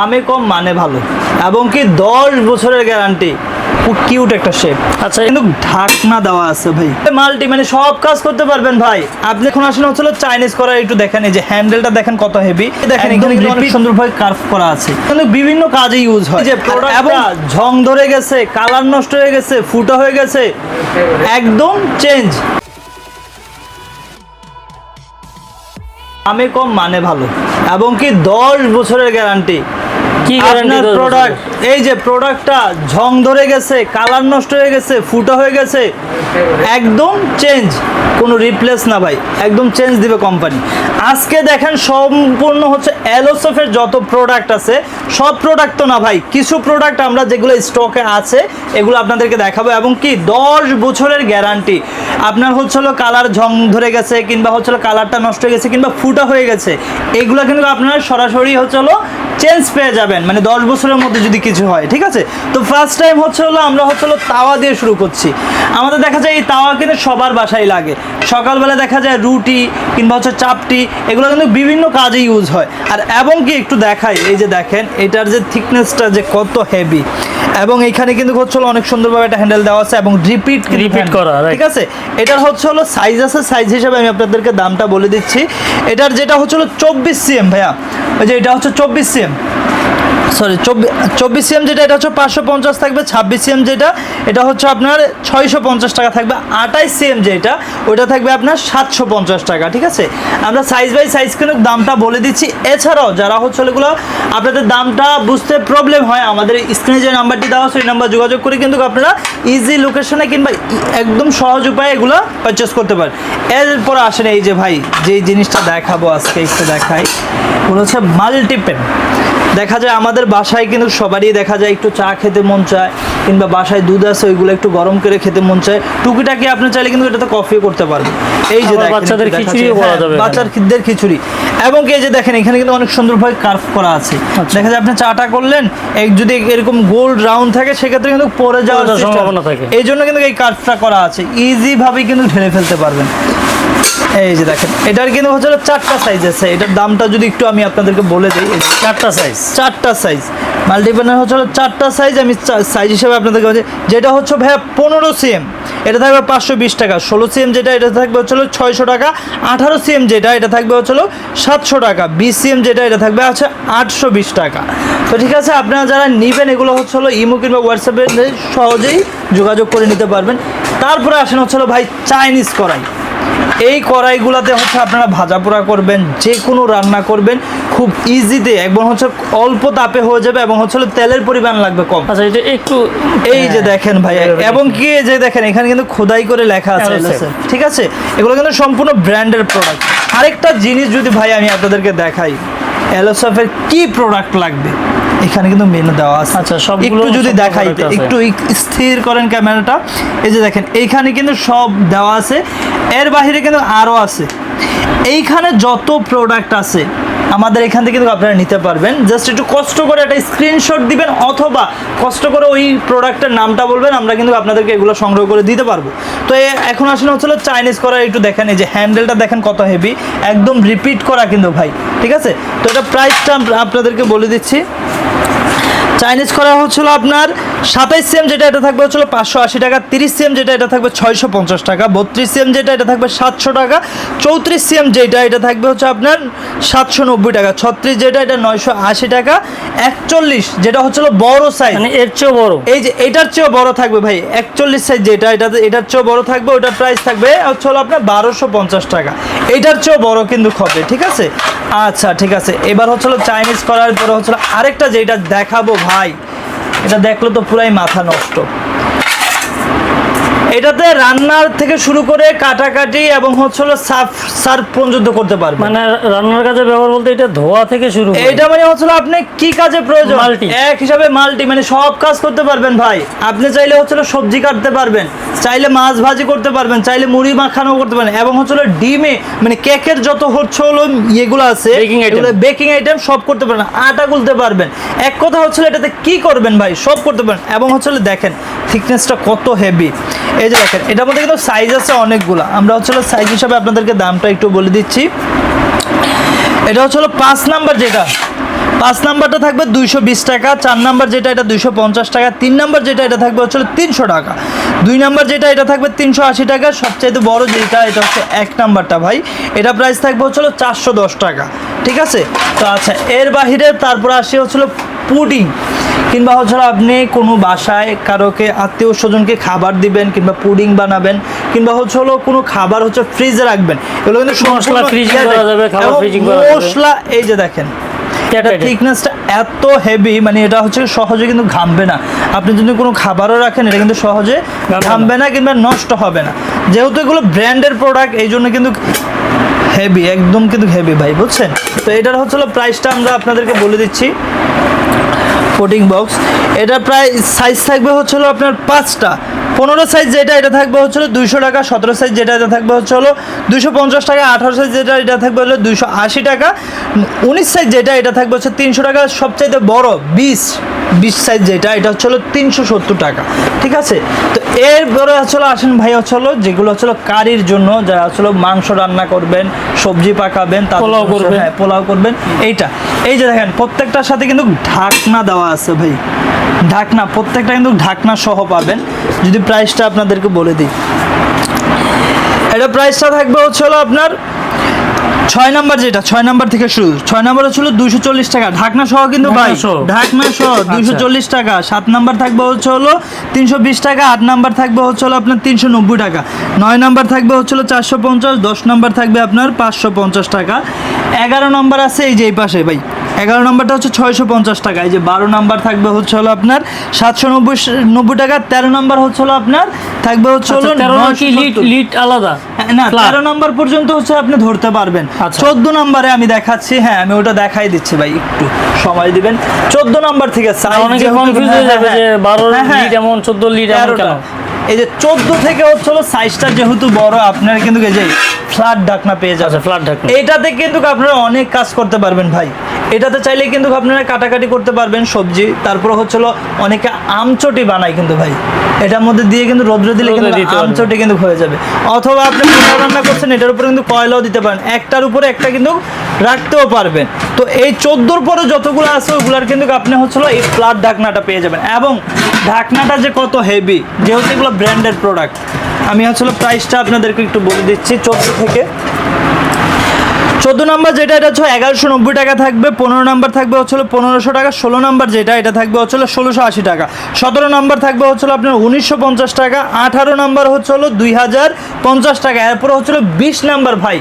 দামে কম মানে ভালো। এবং কি দশ বছরের গ্যারান্টি খুব কিউট একটা শেপ আচ্ছা। কিন্তু ঢাকনা দেওয়া আছে ভাই। মাল্টি মানে সব কাজ করতে পারবেন ভাই। আপনি এখন আসলে হচ্ছিল চাইনিজ করা একটু দেখেন এই যে হ্যান্ডেলটা দেখেন কত হেভি দেখেন এখানে অনেক সুন্দরভাবে কার্ভ করা আছে। কিন্তু বিভিন্ন কাজে ইউজ হয়। যে এবং ঝং ধরে গেছে কালার নষ্ট হয়ে গেছে ফুটা হয়ে গেছে একদম চেঞ্জ আমি কম মানে ভালো। এবং কি দশ বছরের গ্যারান্টি আপনার? প্রোডাক্ট এই যে প্রোডাক্টটা ঝং ধরে গেছে কালার নষ্ট হয়ে গেছে ফুটা হয়ে গেছে একদম চেঞ্জ কোনো রিপ্লেস না ভাই একদম চেঞ্জ দিবে কোম্পানি আজকে দেখেন সম্পূর্ণ হচ্ছে অ্যালোসফের যত প্রোডাক্ট আছে সব প্রোডাক্ট তো না ভাই কিছু প্রোডাক্ট আমরা যেগুলো স্টকে আছে এগুলো আপনাদেরকে দেখাবো। এবং কি দশ বছরের গ্যারান্টি আপনার হচ্ছিল কালার ঝং ধরে গেছে কিংবা হচ্ছিল কালারটা নষ্ট হয়ে গেছে কিংবা ফুটা হয়ে গেছে এগুলো কিন্তু আপনারা সরাসরি হচ্ছিল চেঞ্জ পেয়ে যাবেন। মানে দশ বছরের মধ্যে যদি কিছু হয় ঠিক আছে? তো ফার্স্ট টাইম হচ্ছে হলো আমরা হচ্ছে হলো তাওয়া দিয়ে শুরু করছি। আমাদের দেখা যায় এই তাওয়া কিন্তু সবার বাসায় লাগে। সকালবেলা দেখা যায় রুটি কিংবা হচ্ছে চাপটি এগুলো কিন্তু বিভিন্ন কাজে ইউজ হয়। আর এবং কি একটু দেখাই এই যে দেখেন এটার যে থিকনেসটা যে কত হেভি এবং এখানে কিন্তু হচ্ছে হলো অনেক সুন্দরভাবে একটা হ্যান্ডেল দেওয়া আছে এবং রিপিট রিপিট করা, ঠিক আছে? এটার হচ্ছে হলো সাইজ আছে সাইজ হিসাবে আমি আপনাদেরকে দামটা বলে দিচ্ছি। এটার যেটা হচ্ছে হলো চব্বিশ সিএম ভাইয়া ওই যে এটা হচ্ছে চব্বিশ সিএম সরি চব্বিশ সিএম যেটা, এটা হচ্ছে পাঁচশো পঞ্চাশ থাকবে, ছাব্বিশ সিএম যেটা, এটা হচ্ছে আপনার ছয়শো পঞ্চাশ টাকা থাকবে, আঠাইশ সিএম যেটা, ওইটা থাকবে আপনার সাতশো পঞ্চাশ টাকা, ঠিক আছে? আমরা সাইজ বাই সাইজ কিন্তু দামটা বলে দিচ্ছি। এছাড়াও যারা হচ্ছে এগুলো আপনাদের দামটা বুঝতে প্রবলেম হয়, আমাদের স্ক্রিনে যে নাম্বারটি দেওয়া ওই নাম্বার যোগাযোগ করে কিন্তু আপনারা ইজি লোকেশনে কিংবা একদম সহজ উপায়ে এগুলো পারচেস করতে পারেন। এরপর আসেন এই যে ভাই যে জিনিসটা দেখাবো আজকে, একটু দেখাই। ওগুলো হচ্ছে মাল্টিপেন দেখা যায় আমাদের বাসায় কিন্তু সবারই দেখা যায় একটু চা খেতে মন চায় কিংবা বাসায় দুধ আছে ওইগুলো একটু গরম করে খেতে মন চায় টুকিটাকি আপনি চাইলে কিন্তু এটাতে কফি করতে পারবেন এই যে বাচ্চাদের। করা হ্যাঁ। বাচ্চাদের খিচুড়ি এবং এই যে দেখেন এখানে কিন্তু অনেক সুন্দরভাবে কার্ভ করা আছে আচ্ছা। দেখা যায় আপনি চাটা করলেন এক যদি এরকম গোল্ড রাউন্ড থাকে সেক্ষেত্রে কিন্তু পরে যাওয়ার সম্ভাবনা থাকে। এই জন্য কিন্তু এই কার্ভটা করা আছে ইজি ভাবে কিন্তু ঢেলে ফেলতে পারবেন এই যে দেখেন, এটার কিন্তু হচ্ছে চারটা সাইজ আছে। এটার দামটা যদি একটু আমি আপনাদেরকে বলে দিই চারটা সাইজ চারটা সাইজ মাল্টিপ্যানের হচ্ছে চারটা সাইজ আমি সাইজ হিসেবে আপনাদেরকে বলছি, যেটা হচ্ছে ভাইয়া পনেরো সিএম এটা থাকবে পাঁচশো বিশ টাকা। ষোলো সিএম যেটা, এটা থাকবে হচ্ছে ছয়শো টাকা। আঠারো সিএম যেটা, এটা থাকবে হচ্ছে সাতশো টাকা। বিশ সিএম যেটা, এটা থাকবে হচ্ছে আটশো বিশ টাকা। তো ঠিক আছে, আপনারা যারা নেবেন, এগুলো হচ্ছে হলো ইমো কিংবা হোয়াটসঅ্যাপে সহজেই যোগাযোগ করে নিতে পারবেন। তারপরে আসেন হচ্ছে ভাই চাইনিজ কড়াই। এই কড়াইগুলোতে হচ্ছে আপনারা ভাজা পোড়া করবেন যে কোনো রান্না করবেন খুব ইজিতে এবং হচ্ছে অল্প তাপে হয়ে যাবে এবং হচ্ছে তেলের পরিমাণ লাগবে কম। আচ্ছা এটা একটু এই যে হ্যাঁ, দেখেন ভাই এবং কি এই যে দেখেন এখানে কিন্তু খোদাই করে লেখা আছে LSF LSF, ঠিক আছে? এগুলো কিন্তু সম্পূর্ণ ব্র্যান্ডের প্রোডাক্ট আরেকটা জিনিস যদি ভাই আমি আপনাদেরকে দেখাই এলএসএফের কি প্রোডাক্ট লাগবে? এখানে কিন্তু মেনু দেওয়া আছে। আচ্ছা, সব একটু যদি দেখাই একটু স্থির করেন ক্যামেরাটা। এই যে দেখেন এইখানে কিন্তু সব দেওয়া আছে। এর বাইরে কিন্তু আরও আছে। এইখানে যত প্রোডাক্ট আছে আমাদের এখান থেকে কিন্তু আপনারা নিতে পারবেন। জাস্ট একটু কষ্ট করে একটা স্ক্রিনশট দিবেন, অথবা কষ্ট করে ওই প্রোডাক্টের নামটা বলবেন, আমরা কিন্তু আপনাদেরকে এগুলো সংগ্রহ করে দিতে পারব। তো এখন আসলে হচ্ছিল চাইনিজ করা, একটু দেখেন, এই যে হ্যান্ডেলটা দেখেন কত হেভি একদম রিপিট করা কিন্তু ভাই, ঠিক আছে? তো এটা প্রাইসটা আপনাদেরকে বলে দিচ্ছি। চাইনিজ করা হচ্ছিল আপনার সাতাইশ সিএম যেটা এটা থাকবে হচ্ছিল পাঁচশো আশি টাকা তিরিশ সিএম যেটা এটা থাকবে ছয়শো পঞ্চাশ টাকা বত্রিশ সিএম যেটা এটা থাকবে সাতশো টাকা চৌত্রিশ সিএম যেটা এটা থাকবে হচ্ছে আপনার সাতশো নব্বই টাকা ছত্রিশ যেটা এটা নয়শো আশি টাকা একচল্লিশ যেটা হচ্ছিল বড় সাইজ মানে এর চেয়েও বড়। এই যে এটার চেয়েও বড় থাকবে ভাই একচল্লিশ সাইজ যেটা এটা এটার চেয়েও বড় থাকবে ওটার প্রাইস থাকবে হচ্ছে হলো আপনার বারোশো পঞ্চাশ টাকা। এটার চেয়েও বড় কিন্তু খবে ঠিক আছে? আচ্ছা ঠিক আছে। এবার হচ্ছে হলো চাইনিজ করার পরে হচ্ছে হলো আরেকটা যেটা দেখাবো ভাই এটা দেখল তো পুরাই মাথা নষ্ট। এটাতে রান্নার থেকে শুরু করে কাটাকাটি এবং হচ্ছে হলো সার্ফ সার্ফ পর্যন্ত করতে পারবে মানে রান্নার কাজে ব্যবহার বলতে এটা ধোয়া থেকে শুরু এটা মানে হচ্ছিল আপনি কি কাজে প্রয়োজন? মাল্টি। এক হিসাবে মাল্টি মানে সব কাজ করতে পারবেন ভাই। আপনি চাইলে হচ্ছিল সবজি কাটতে পারবেন চাইলে মাছ ভাজি করতে পারবেন চাইলে মুড়ি মাখানো করতে পারবেন এবং হচ্ছিল ডিমে মানে কেকের যত হচ্ছে হলো ইয়েগুলো আছে। বেকিং আইটেম সব করতে পারবেন আটা গুলতে পারবেন। এক কথা হচ্ছিল এটাতে কি করবেন ভাই? সব করতে পারেন এবং হচ্ছিল দেখেন থিকনেসটা কত হেভি এই যে দেখেন, এটার মধ্যে কিন্তু সাইজ আছে অনেকগুলো। আমরা হচ্ছিল সাইজ হিসাবে আপনাদেরকে দামটা একটু বলে দিচ্ছি। এটা হচ্ছে পাঁচ নাম্বার যেটা। পাঁচ নাম্বারটা থাকবে দুইশো বিশ টাকা চার নাম্বার যেটা এটা দুইশো পঞ্চাশ টাকা তিন নাম্বার যেটা এটা থাকবে হচ্ছে তিনশো টাকা। দুই নাম্বার যেটা এটা থাকবে তিনশো আশি টাকা সবচাইতে বড় যেটা এটা হচ্ছে এক নাম্বারটা ভাই। এটা প্রাইস থাকবে হচ্ছিল চারশো দশ টাকা ঠিক আছে? তো আচ্ছা এর বাহিরে তারপর আসি হচ্ছিল পুডিং। কিংবা হচ্ছে আপনি কোনো বাসায় কারোকে আত্মীয় স্বজনকে খাবার দিবেন কিংবা পুডিং বানাবেন কিংবা হচ্ছে হলো কোনো খাবার হচ্ছে ফ্রিজে রাখবেন। এগুলো কিন্তু মশলা সম্পূর্ণ করা যাবে, খাবার এবং করা মশলা এই যে দেখেন এটা। থিকনেসটা এত হেভি মানে এটা হচ্ছে সহজে কিন্তু ঘামবে না আপনি যদি কোনো খাবারও রাখেন এটা কিন্তু সহজে ঘামবে না। ঘামবে না কিংবা নষ্ট হবে না যেহেতু এগুলো ব্র্যান্ডের প্রোডাক্ট এই জন্য কিন্তু হেভি একদম কিন্তু হেভি ভাই বুঝছেন তো এটার হচ্ছে প্রাইসটা আমরা আপনাদেরকে বলে দিচ্ছি কোটিং বক্স। এটা প্রায় সাইজ থাকবে হচ্ছিল আপনার পাঁচটা। পনেরো সাইজ যেটা, এটা থাকবে হচ্ছিল দুইশো টাকা, সতেরো সাইজ যেটা, এটা থাকবে হচ্ছে হলো দুশো পঞ্চাশ টাকা, আঠারো সাইজ যেটা, এটা থাকবে হলো দুশো আশি টাকা। উনিশ সাইজ যেটা, এটা থাকবে হচ্ছে তিনশো টাকা। সবচাইতে বড় বিশ বিশ সাইজ যেটা, এটা হচ্ছে তিনশো সত্তর টাকা। ঠিক আছে? তো এরপরে হচ্ছিল আসেন ভাই হচ্ছিল যেগুলো হচ্ছিল কারির জন্য যারা হচ্ছিল মাংস রান্না করবেন সবজি পাকাবেন পোলাও করবেন। হ্যাঁ পোলাও করবেন। এইটা এই যে দেখেন প্রত্যেকটার সাথে কিন্তু ঢাকনা দেওয়া আছে ভাই। ঢাকনা প্রত্যেকটা কিন্তু ঢাকনা সহ পাবেন। যদি প্রাইসটা আপনাদেরকে বলে দিই। এটা প্রাইসটা থাকবে হচ্ছে আপনার ছয় নাম্বার যেটা ছয় নাম্বার থেকে শুরু। ছয় নাম্বার ছিল দুইশো চল্লিশ টাকা। ঢাকনা সহ কিন্তু ভাই। ঢাকনা সহ। সহ দুইশো চল্লিশ টাকা। সাত নাম্বার থাকবে হচ্ছে হলো তিনশো বিশ টাকা। আট নাম্বার থাকবে হচ্ছে হলো আপনার তিনশো নব্বই টাকা। নয় নাম্বার থাকবে হচ্ছে হলো চারশো পঞ্চাশ। দশ নাম্বার থাকবে আপনার পাঁচশো পঞ্চাশ টাকা। এগারো নাম্বার আছে এই যে এই পাশে ভাই। এগারো নাম্বারটা হচ্ছে ছয়শো পঞ্চাশ টাকা। এই যে বারো নাম্বার থাকবে হচ্ছে হলো আপনার সাতশো নব্বই নব্বই টাকা তেরো নাম্বার হচ্ছে হলো আপনার থাকবে হচ্ছে হলো আচ্ছা, তেরো লিট আলাদা? হ্যাঁ, না তেরো নাম্বার পর্যন্ত হচ্ছে আপনি ধরতে পারবেন। আচ্ছা। চোদ্দ নাম্বারে আমি দেখাচ্ছি হ্যাঁ আমি ওটা দেখাই দিচ্ছি ভাই একটু সময় দিবেন। চোদ্দ নাম্বার থেকে অনেকে কনফিউজ হয়ে হ্যাঁ, যাবে হ্যাঁ, যে বারো। লিট এমন চোদ্দ লিট এমন কেন? এই যে চোদ্দ থেকে হচ্ছে হলো সাইজটা যেহেতু বড় আপনারা কিন্তু এই যে ফ্ল্যাট ঢাকনা পেয়ে যাবেন আচ্ছা ফ্ল্যাট ঢাকনা এটাতে কিন্তু আপনারা অনেক কাজ করতে পারবেন ভাই। এটাতে চাইলে কিন্তু আপনারা কাটাকাটি করতে পারবেন সবজি তারপর হচ্ছিল অনেকে আমচটি বানায় কিন্তু ভাই। এটার মধ্যে দিয়ে কিন্তু রোদ্রে দিলে কিন্তু আমচটি কিন্তু হয়ে যাবে। অথবা আপনি পোলাও রান্না করছেন এটার উপরে কিন্তু কয়লাও দিতে পারেন। একটার উপরে একটা কিন্তু রাখতেও পারবেন। তো এই চোদ্দোর পরে যতগুলো আছে ওগুলার কিন্তু আপনি হচ্ছিল এই ফ্ল্যাট ঢাকনাটা পেয়ে যাবেন। এবং ঢাকনাটা যে কত হেভি যেহেতু এগুলো ব্র্যান্ডেড প্রোডাক্ট। আমি হচ্ছিল প্রাইসটা আপনাদেরকে একটু বলে দিচ্ছি, চোদ্দ থেকে। চোদ্দ নাম্বার যেটা, এটা হচ্ছে এগারোশো নব্বই টাকা থাকবে, পনেরো নাম্বার থাকবে হচ্ছিল পনেরোশো টাকা, ষোলো নাম্বার যেটা, এটা থাকবে হচ্ছিল ষোলোশো আশি টাকা। সতেরো নাম্বার থাকবে হচ্ছিল আপনার উনিশশো পঞ্চাশ টাকা, আঠারো নাম্বার হচ্ছে হলো দুই হাজার পঞ্চাশ টাকা। এরপর হচ্ছিল বিশ নাম্বার ভাই,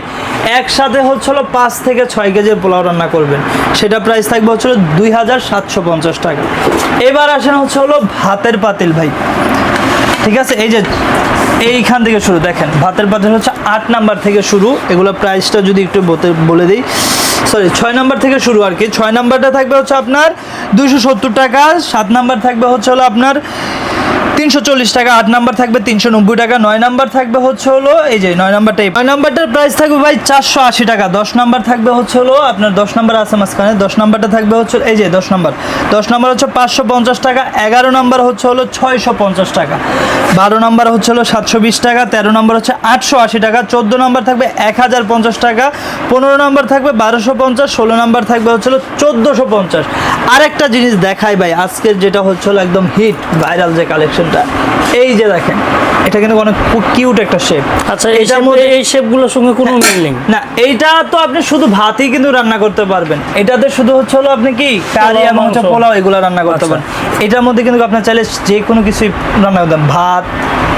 একসাথে হচ্ছিল পাঁচ থেকে ছয় কেজির পোলাও রান্না করবেন। সেটা প্রাইস থাকবে হচ্ছিল দুই হাজার সাতশো পঞ্চাশ টাকা। এবার আসেন হচ্ছে হলো ভাতের পাতিল ভাই। ঠিক আছে, এই যে এইখান থেকে শুরু, দেখেন, ভাতের পাতিল হচ্ছে আট নাম্বার থেকে শুরু, এগুলো প্রাইসটা যদি একটু বলে দিই সরি ছয় নাম্বার থেকে শুরু আর কি, ছয় নাম্বারটা থাকবে হচ্ছে আপনার দুইশো সত্তর টাকা, সাত নাম্বার থাকবে হচ্ছে হলো আপনার তিনশো চল্লিশ টাকা, আট নাম্বার থাকবে তিনশো নব্বই টাকা, নয় নাম্বার থাকবে হচ্ছে হলো, এই যে নয় নাম্বারটা নয় নাম্বারটার প্রাইস থাকবে ভাই চারশো আশি টাকা, দশ নাম্বার থাকবে হচ্ছে হলো আপনার দশ নাম্বার আছে মাঝখানে, দশ নাম্বারটা থাকবে হচ্ছে, এই যে দশ নাম্বার দশ নাম্বার হচ্ছে পাঁচশো পঞ্চাশ টাকা, এগারো নাম্বার হচ্ছে হলো ছয়শো পঞ্চাশ টাকা, বারো নাম্বার হচ্ছে হলো সাতশো বিশ টাকা, তেরো নাম্বার হচ্ছে আটশো আশি টাকা, চোদ্দ নাম্বার থাকবে এক হাজার পঞ্চাশ টাকা, পনেরো নাম্বার থাকবে বারোশো পঞ্চাশ, ষোলো নাম্বার থাকবে হচ্ছে হলো চোদ্দোশো পঞ্চাশ। আরেকটা জিনিস দেখাই ভাই, আজকের যেটা হচ্ছে হলো একদম হিট ভাইরাল যে কালেকশনটা এই যে দেখেন এটা কিন্তু অনেক কিউট একটা শেপ আচ্ছা এটার মধ্যে- এই শেপগুলোর সঙ্গে কোনো মিল নেই। না এইটা তো আপনি শুধু ভাতই কিন্তু রান্না করতে পারবেন। এটাতে শুধু হচ্ছে হলো আপনি কি কারি এবং হচ্ছে। পোলাও এগুলো রান্না করতে আচ্ছা। পারেন এটার মধ্যে কিন্তু আপনার চাইলে যে কোনো কিছুই রান্না করতে ভাত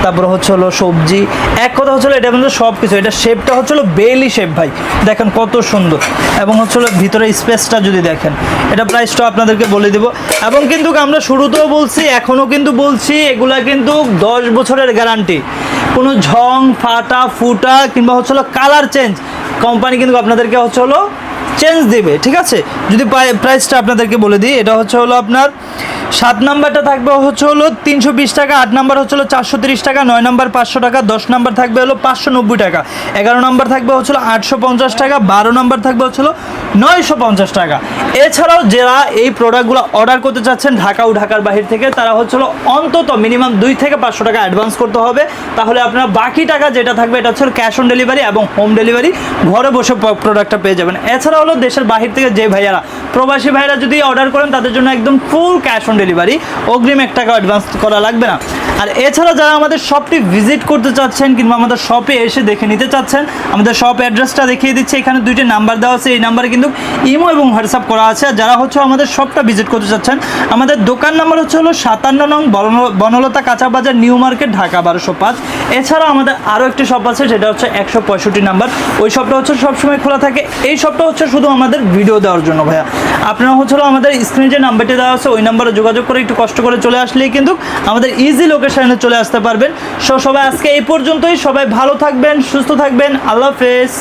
তারপরে হচ্ছে হলো সবজি। এক কথা হচ্ছে এটা কিন্তু সব কিছু এটা শেপটা হচ্ছে হলো বেলি শেপ ভাই। দেখেন কত সুন্দর। এবং হচ্ছে হলো ভিতরে স্পেসটা যদি দেখেন, এটা প্রাইসটা আপনাদেরকে বলে দিব। এবং কিন্তু আমরা শুরুতেও বলছি, এখনও কিন্তু বলছি, এগুলা কিন্তু দশ বছরের গ্যারান্টি কোনো ঝং, ফাটা, ফুটা, কিংবা হচ্ছে হলো কালার চেঞ্জ কোম্পানি কিন্তু আপনাদেরকে হচ্ছে হলো চেঞ্জ দেবে, ঠিক আছে? যদি প্রাইসটা আপনাদেরকে বলে দিই, এটা হচ্ছে হলো আপনার সাত নাম্বারটা থাকবে হচ্ছে হলো তিনশো বিশ টাকা, আট নাম্বার হচ্ছে হলো চারশো তিরিশ টাকা, নয় নাম্বার পাঁচশো টাকা, দশ নাম্বার থাকবে হলো পাঁচশো নব্বই টাকা, এগারো নাম্বার থাকবে হচ্ছে আটশো পঞ্চাশ টাকা, বারো নাম্বার থাকবে হচ্ছে হলো নয়শো পঞ্চাশ টাকা। এছাড়াও যারা এই প্রোডাক্টগুলো অর্ডার করতে চাচ্ছেন ঢাকা ও ঢাকার বাহির থেকে, তারা হচ্ছে হলো অন্তত মিনিমাম দুই থেকে পাঁচশো টাকা অ্যাডভান্স করতে হবে। তাহলে আপনারা বাকি টাকা যেটা থাকবে এটা হচ্ছে ক্যাশ অন ডেলিভারি এবং হোম ডেলিভারি ঘরে বসে প্রোডাক্টটা পেয়ে যাবেন। এছাড়া হলো দেশের বাহির থেকে যে ভাইয়ারা, প্রবাসী ভাইরা যদি অর্ডার করেন, তাদের জন্য একদম ফুল ক্যাশ অন ডেলিভারি অগ্রিম এক টাকা অ্যাডভান্স করা লাগবে না। আর এছাড়া যারা আমাদের শপটি ভিজিট করতে চাচ্ছেন কিংবা আমাদের শপে এসে দেখে নিতে চাচ্ছেন, আমাদের শপ অ্যাড্রেসটা দেখিয়ে দিচ্ছি, এখানে দুইটি নাম্বার দেওয়া আছে, এই নাম্বারে কিন্তু ইমো এবং হোয়াটসঅ্যাপ করা আছে। আর যারা হচ্ছে আমাদের শপটা ভিজিট করতে চাচ্ছেন, আমাদের দোকান নাম্বার হচ্ছে হলো সাতান্ন নং বনলতা কাঁচা বাজার, নিউ মার্কেট, ঢাকা বারোশো পাঁচ। এছাড়া আমাদের আরও একটি শপ আছে, সেটা হচ্ছে একশো পঁয়ষট্টি নাম্বার ওই শপটা হচ্ছে সবসময় খোলা থাকে। এই শপটা হচ্ছে শুধু আমাদের ভিডিও দেওয়ার জন্য, ভাইয়া। আপনারা হচ্ছে আমাদের স্ক্রিনে যে নাম্বারটি দেওয়া আছে, ওই নাম্বারে যোগাযোগ করে একটু কষ্ট করে চলে আসলেই কিন্তু আমাদের ইজি লোকেশানে চলে আসতে পারবেন। সো সবাই আজকে এই পর্যন্তই। সবাই ভালো থাকবেন, সুস্থ থাকবেন। আল্লাহ হাফেজ।